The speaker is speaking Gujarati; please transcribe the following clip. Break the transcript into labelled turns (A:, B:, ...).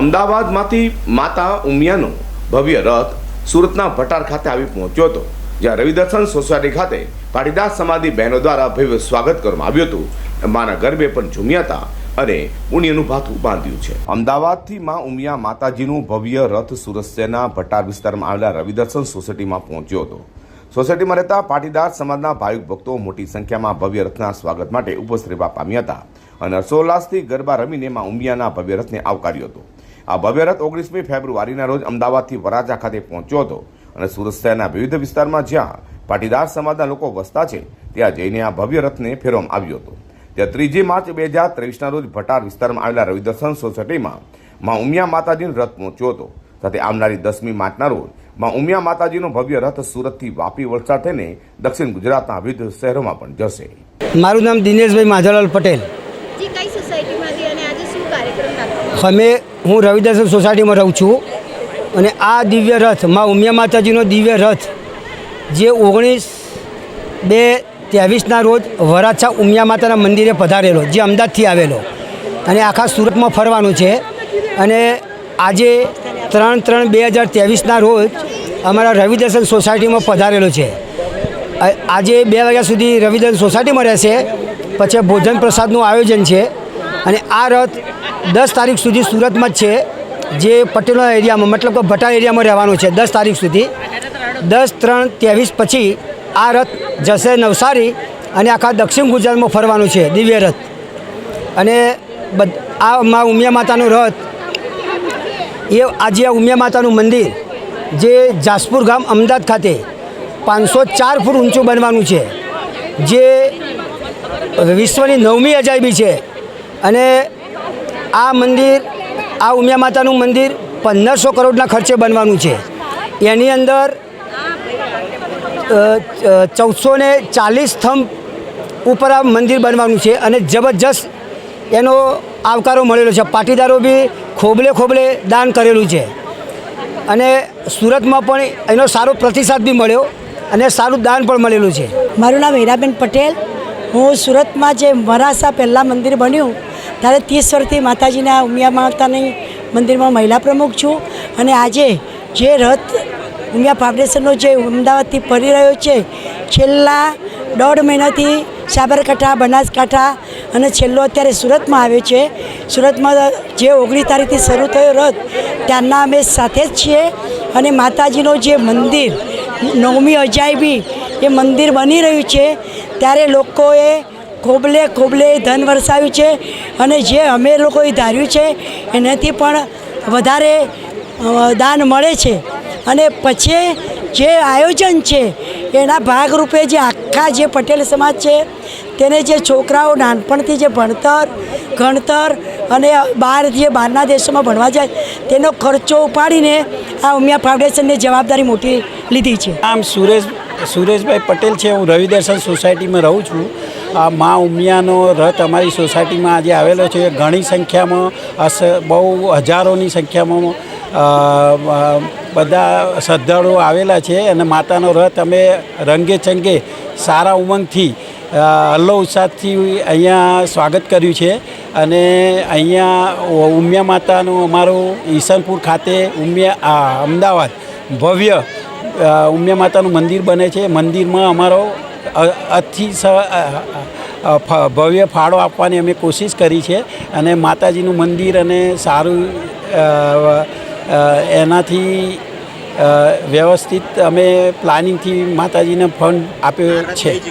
A: અમદાવાદમાંથી માતા ઉમિયાનો ભવ્ય રથ સુરતના ભટાર ખાતે આવી પહોંચ્યો હતો, જ્યાં રવિદર્શન સોસાયટી ખાતે પાટીદાર સમાધિ બહેનો દ્વારા ભવ્ય સ્વાગત કરવામાં આવ્યું હતું. માના ગરબે પણ ઝૂમ્યા હતા અને પુણ્યનું ભાથું બાંધ્યું છે. અમદાવાદથી માં ઉમિયા માતાજીનું ભવ્ય રથ સુરત શહેરના ભટાર વિસ્તારમાં આવેલા રવિદર્શન સોસાયટીમાં પહોંચ્યો હતો. સોસાયટીમાં રહેતા પાટીદાર સમાજના ભાવિક ભક્તો મોટી સંખ્યામાં ભવ્ય રથના સ્વાગત માટે ઉપસ્થિત રહેવા પામ્યા હતા અને હર્ષોલ્લાસથી ગરબા રમીને માં ઉમિયાના ભવ્ય રથને આવકાર્યો હતો. આ ભવ્ય રથ ઓગણીસમી ફેબ્રુઆરીના રોજ અમદાવાદથી વરાજા ખાતે પહોંચ્યો હતો અને સુરત શહેરના વિવિધ વિસ્તારમાં જ્યાં પાટીદાર સમાજના લોકો વસતા છે ત્યાં જઈને આ ભવ્ય રથને ફેરવવામાં આવ્યો હતો. ત્યાં ત્રીજી માર્ચ બે હજાર ત્રેવીસના રોજ ભટાર વિસ્તારમાં આવેલા રવિદર્શન સોસાયટીમાં મા ઉમિયા માતાજીનો રથ પહોંચ્યો હતો. સાથે આવનારી દસમી માર્ચના રોજ મા ઉમિયા માતાજીનો ભવ્ય રથ સુરતથી વાપી વલસાડ થઈને દક્ષિણ ગુજરાતના વિવિધ શહેરોમાં પણ જશે.
B: મારું નામ દિનેશભાઈ માધવલાલ પટેલ.
C: જી કઈ સોસાયટીમાંથી અને આજે શું કાર્યક્રમ રાખવામાં
B: અમે હું રવિદર્શન સોસાયટીમાં રહું છું અને આ દિવ્ય રથ, મા ઉમિયા માતાજીનો દિવ્ય રથ, જે ઓગણીસ બે ત્રેવીસના રોજ વરાછા ઉમિયા માતાના મંદિરે પધારેલો, જે અમદાવાદથી આવેલો. અને આખા સુરતમાં ફરવાનું છે. અને આજે ત્રણ ત્રણ બે હજાર ત્રેવીસના રોજ અમારા રવિદર્શન સોસાયટીમાં પધારેલો છે. આજે બે વાગ્યા સુધી રવિદર્શન સોસાયટીમાં રહેશે. પછી ભોજન પ્રસાદનું આયોજન છે. અને આ રથ દસ તારીખ સુધી સુરતમાં જ છે. જે પટેલના એરિયામાં, મતલબ કે ભટા એરિયામાં રહેવાનું છે, દસ તારીખ સુધી. દસ, ત્રણ, ત્રેવીસ પછી આ રથ જશે નવસારી અને આખા દક્ષિણ ગુજરાતમાં ફરવાનું છે, દિવ્ય રથ. અને આ ઉમિયા માતાનો રથ, એ આજે આ ઉમિયા માતાનું મંદિર, જે જાસપુર ગામ અમદાવાદ ખાતે પાંચસો ચાર ફૂટ ઊંચું બનવાનું છે. જે વિશ્વની નવમી અજાયબી છે. અને આ મંદિર, આ ઉમિયા માતાનું મંદિર પંદરસો કરોડના ખર્ચે બનવાનું છે. એની અંદર ચૌદસો ને ચાલીસ સ્તંભ ઉપર આ મંદિર બનવાનું છે અને જબરજસ્ત એનો આવકારો મળેલો છે. પાટીદારો બી ખોબલે ખોબલે દાન કરેલું છે. અને સુરતમાં પણ એનો સારો પ્રતિસાદ બી મળ્યો અને સારું દાન પણ મળેલું છે.
D: મારું નામ હીરાબેન પટેલ. હું સુરતમાં જે મરાસા પહેલાં મંદિર બન્યું ત્યારે ત્રીસ વર્ષથી માતાજીના ઉમિયા માતાની મંદિરમાં મહિલા પ્રમુખ છું અને આજે જે રથ ઉમિયા ફાઉન્ડેશનનો જે અમદાવાદથી ફરી રહ્યો છે, છેલ્લા દોઢ મહિનાથી સાબરકાંઠા, બનાસકાંઠા અને છેલ્લો અત્યારે સુરતમાં આવ્યો છે. સુરતમાં જે ઓગણીસ તારીખથી શરૂ થયો રથ ત્યારના અમે સાથે જ છીએ અને માતાજીનો જે મંદિર, નવમી અજાયબી એ મંદિર બની રહ્યું છે. ત્યારે લોકોએ ખોબલે ખોબલે ધન વરસાવ્યું છે અને જે અમે લોકોએ ધાર્યું છે, એનાથી પણ વધારે દાન મળે છે. અને પછી જે આયોજન છે, એના ભાગરૂપે જે આખા જે પટેલ સમાજ છે, તેને જે છોકરાઓ નાનપણથી જે ભણતર, ગણતર અને બહાર જે બહારના દેશોમાં ભણવા જાય, તેનો ખર્ચો ઉપાડીને આ ઉમિયા ફાઉન્ડેશનની જવાબદારી મોટી લીધી છે.
E: આમ સુરેશ, સુરેશભાઈ પટેલ છે. હું રવિદર્શન સોસાયટીમાં રહું છું. આ મા ઉમિયાનો રથ અમારી સોસાયટીમાં આજે આવેલો છે. ઘણી સંખ્યામાં બહુ હજારોની સંખ્યામાં બધા શ્રદ્ધાળુઓ આવેલા છે અને માતાનો રથ અમે રંગે ચંગે સારા ઉમંગથી હલ્લો ઉત્સાહથી અહીંયા સ્વાગત કર્યું છે. અને અહીંયા ઉમિયા માતાનું અમારું ઈસનપુર ખાતે ઉમિયા અમદાવાદ ભવ્ય ઉમિયા માતાનું મંદિર બને છે. મંદિરમાં અમારો અ- અતિશ અ, અ, ફ- ભવ્ય ફાળો આપવાની અમે કોશિશ કરી છે અને માતાજીનું મંદિર અને સારું એનાથી વ્યવસ્થિત અમે પ્લાનિંગથી માતાજીને ફંડ આપ્યો છે.